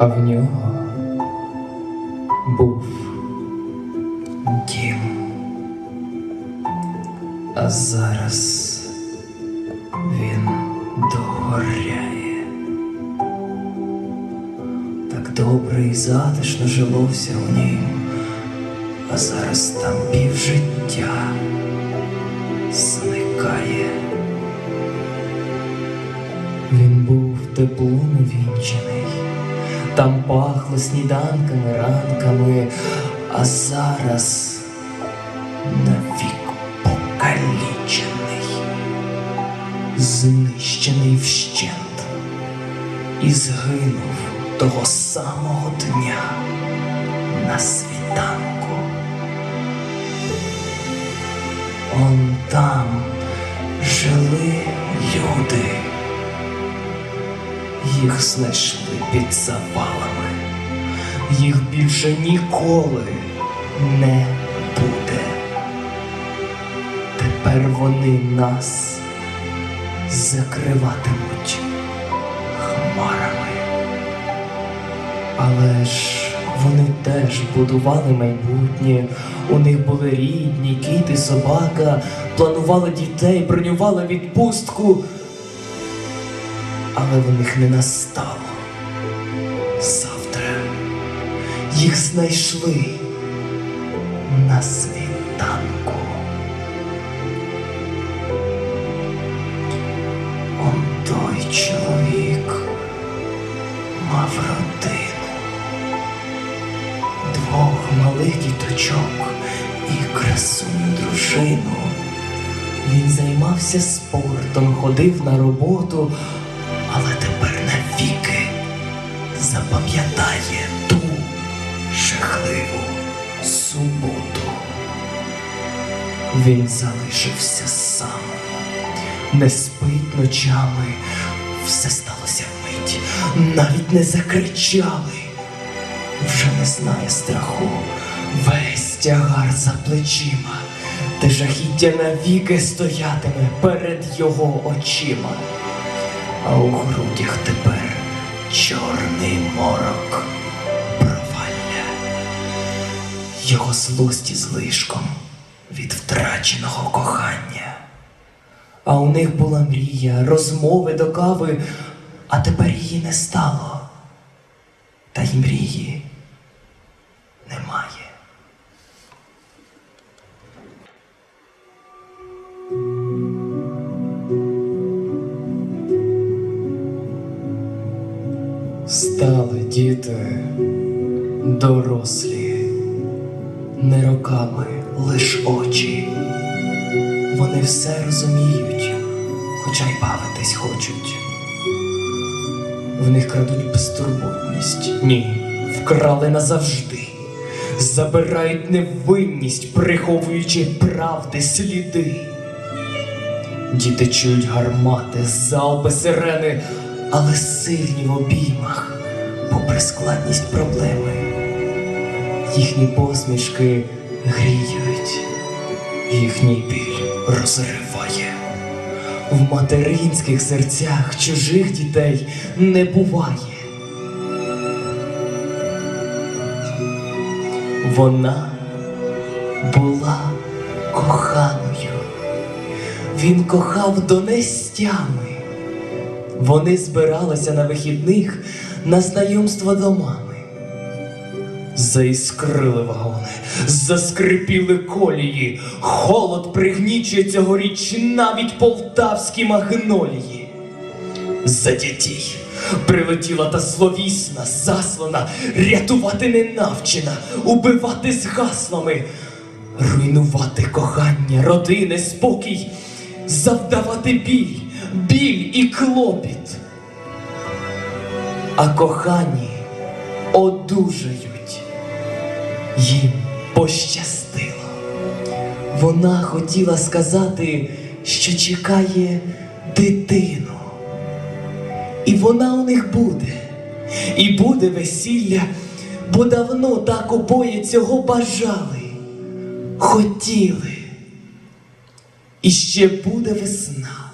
а в нього був дім. А зараз він догоряє. Так добре і затишно жилося у нім, а зараз там півжиття зникає. Він був теплом увінчений, там пахло сніданками, ранками, а зараз навік покалічений, знищений вщент і згинув того самого дня на світанку. Он там жили люди. Їх знайшли під завалами. Їх більше ніколи не буде. Тепер вони нас закриватимуть хмарами. Але ж вони теж будували майбутнє. У них були рідні, кіт і собака, планували дітей, бронювали відпустку. Але в них не настало. Завтра їх знайшли на світанку. Он той чоловік мав родину, двох малих діточок і красуню дружину. Він займався спортом, ходив на роботу, запам'ятає ту жахливу суботу. Він залишився сам, не спить ночами, все сталося вмить, навіть не закричали, вже не знає страху, весь тягар за плечима, те жахіття навіки стоятиме перед його очима. А у грудях тепер чорний морок провалля. Його злості злишком від втраченого кохання. А у них була мрія, розмови до кави, а тепер її не стало. Та й мрії Стали діти дорослі, не роками, лиш очі. Вони все розуміють, хоча й бавитись хочуть. В них крадуть безтурботність. Ні, вкрали назавжди. Забирають невинність, приховуючи правди сліди. Діти чують гармати, залпи сирени, але сильні в обіймах, попри складність проблеми. Їхні посмішки гріють, їхній біль розриває. В материнських серцях чужих дітей не буває. Вона була коханою. Він кохав до нестями. Вони збиралися на вихідних на знайомство до мами. Заіскрили вагони, заскрипіли колії, холод пригнічує цьогоріч навіть полтавські магнолії. За дітей прилетіла та словісна, заслана, рятувати не навчена, убивати з гаслами, руйнувати кохання, родини, спокій, завдавати біль, біль і клопіт. А кохані одужають, їм пощастило. Вона хотіла сказати, що чекає дитину. І вона у них буде, і буде весілля, бо давно так обоє цього бажали, хотіли. І ще буде весна,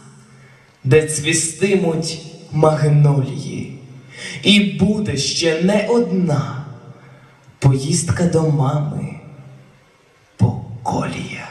де цвістимуть магнолії, І буде ще не одна поїздка до мами по коліях.